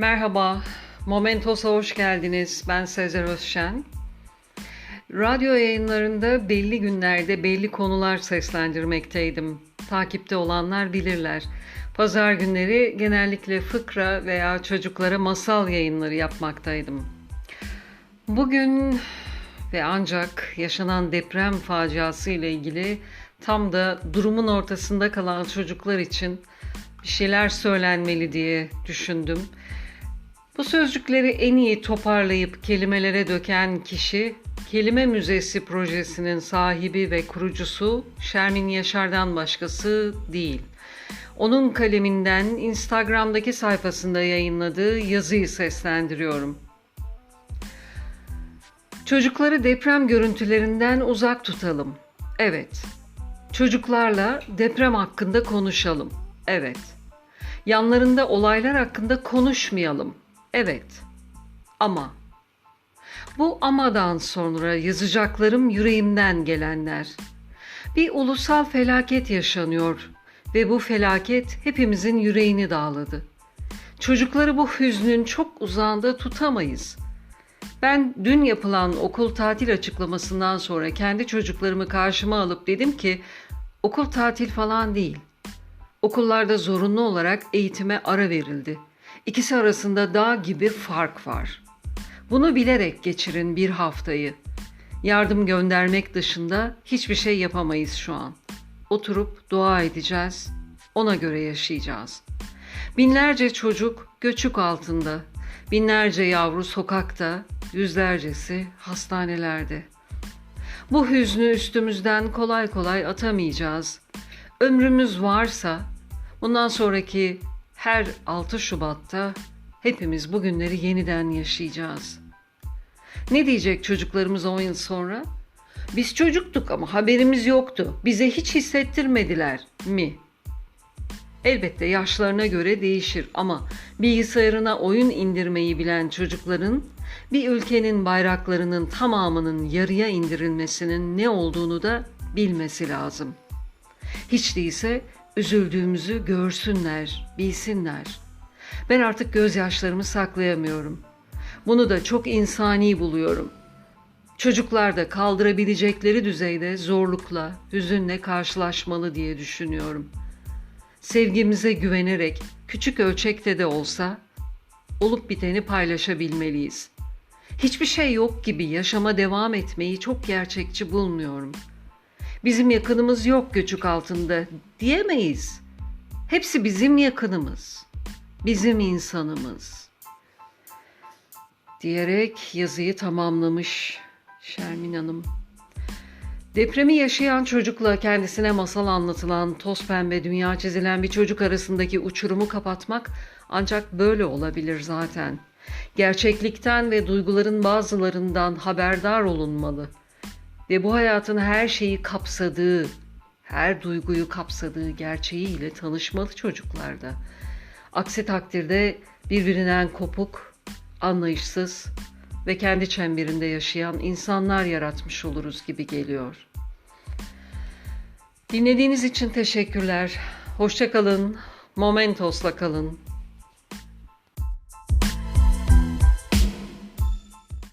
Merhaba, Momentos'a hoş geldiniz. Ben Sezer Özşen. Radyo yayınlarında belli günlerde belli konular seslendirmekteydim. Takipte olanlar bilirler. Pazar günleri genellikle fıkra veya çocuklara masal yayınları yapmaktaydım. Bugün ve ancak yaşanan deprem faciası ile ilgili tam da durumun ortasında kalan çocuklar için bir şeyler söylenmeli diye düşündüm. Bu sözcükleri en iyi toparlayıp kelimelere döken kişi Kelime Müzesi projesinin sahibi ve kurucusu Şermin Yaşar'dan başkası değil. Onun kaleminden Instagram'daki sayfasında yayınladığı yazıyı seslendiriyorum. Çocukları deprem görüntülerinden uzak tutalım. Evet. Çocuklarla deprem hakkında konuşalım. Evet. Yanlarında olaylar hakkında konuşmayalım. Evet. Ama bu amadan sonra yazacaklarım yüreğimden gelenler. Bir ulusal felaket yaşanıyor ve bu felaket hepimizin yüreğini dağladı. Çocukları bu hüznün çok uzağında tutamayız. Ben dün yapılan okul tatil açıklamasından sonra kendi çocuklarımı karşıma alıp dedim ki okul tatil falan değil. Okullarda zorunlu olarak eğitime ara verildi. İkisi arasında dağ gibi fark var. Bunu bilerek geçirin bir haftayı. Yardım göndermek dışında hiçbir şey yapamayız şu an. Oturup dua edeceğiz. Ona göre yaşayacağız. Binlerce çocuk göçük altında. Binlerce yavru sokakta, yüzlercesi hastanelerde. Bu hüznü üstümüzden kolay kolay atamayacağız. Ömrümüz varsa bundan sonraki her 6 Şubat'ta hepimiz bu günleri yeniden yaşayacağız. Ne diyecek çocuklarımız 10 yıl sonra? Biz çocuktuk ama haberimiz yoktu. Bize hiç hissettirmediler mi? Elbette yaşlarına göre değişir ama bilgisayarına oyun indirmeyi bilen çocukların bir ülkenin bayraklarının tamamının yarıya indirilmesinin ne olduğunu da bilmesi lazım. Hiç değilse üzüldüğümüzü görsünler, bilsinler. Ben artık gözyaşlarımı saklayamıyorum. Bunu da çok insani buluyorum. Çocuklar da kaldırabilecekleri düzeyde zorlukla, hüzünle karşılaşmalı diye düşünüyorum. Sevgimize güvenerek küçük ölçekte de olsa olup biteni paylaşabilmeliyiz. Hiçbir şey yok gibi yaşama devam etmeyi çok gerçekçi bulmuyorum. Bizim yakınımız yok göçük altında diyemeyiz. Hepsi bizim yakınımız. Bizim insanımız. Diyerek yazıyı tamamlamış Şermin Hanım. Depremi yaşayan çocukla kendisine masal anlatılan, toz pembe dünya çizilen bir çocuk arasındaki uçurumu kapatmak ancak böyle olabilir zaten. Gerçeklikten ve duyguların bazılarından haberdar olunmalı ve bu hayatın her şeyi kapsadığı, her duyguyu kapsadığı gerçeğiyle tanışmalı çocuklarda. Aksi takdirde birbirinden kopuk, anlayışsız ve kendi çemberinde yaşayan insanlar yaratmış oluruz gibi geliyor. Dinlediğiniz için teşekkürler. Hoşçakalın. Momentos'la kalın.